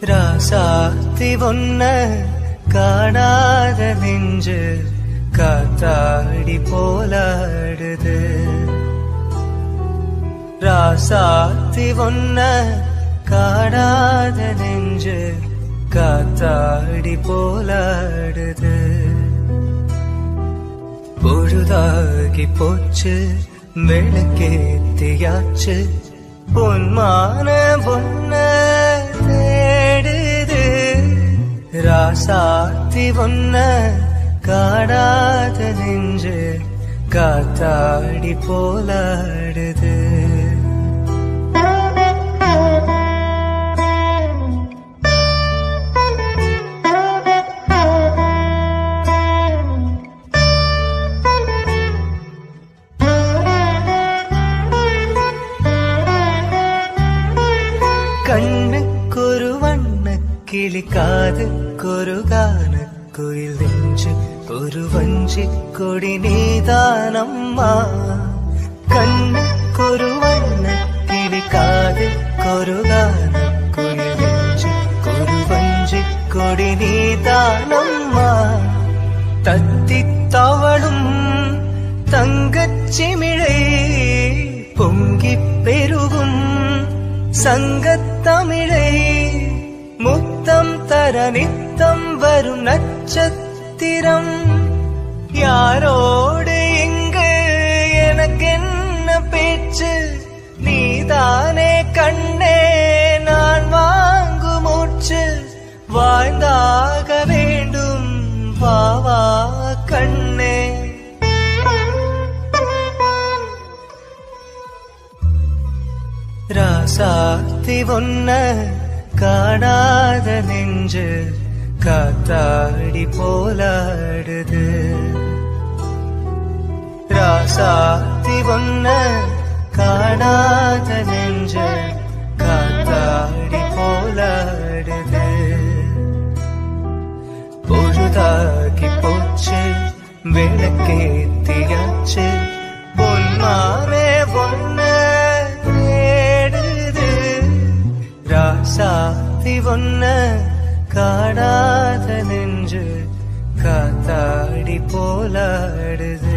ராசாத்தி ஒன்ன காணாத நெஞ்சு காத்தாடி போலாடுது. ராசாத்தி ஒன்ன காணாத நெஞ்சு காத்தாடி போலாடுது. பொழுதாகி போச்சு விளக்கேத்தியாச்சு பொன்மான பொன்ன ராசாத்தி ஒன்ன காடாத நெஞ்சு காத்தாடி போலாடுது. கிளி காதுக்கொரு கான குயில் நெஞ்சு ஒரு வஞ்சி கொடி நீதானம்மா. கண்ணுக்கொரு வண்ண கிளி காதுக்கொரு கான குயில் நெஞ்சு ஒரு வஞ்சி கொடி நீதானம்மா. முத்தம் தர நித்தம் வரும் நட்சத்திரம். யாரோடு இங்கு எனக்கென்ன பேச்சு? நீதானே கண்ணே நான் வாங்கு மூச்சு. வாழ்ந்தாக வேண்டும் வா கண்ணே. ராசாத்தி ஒன்ன காணாத நெஞ்சு காத்தாடி போலாடுது. ராசாத்தி ஒன்ன காணாத நெஞ்சு காத்தாடி போலாடுது. பொழுதாகி போச்சு விளக்கேத்தியாச்சு பொன்மானே ராசாத்தி ஒன்ன காணாத நெஞ்சு காத்தாடி போலாடுது.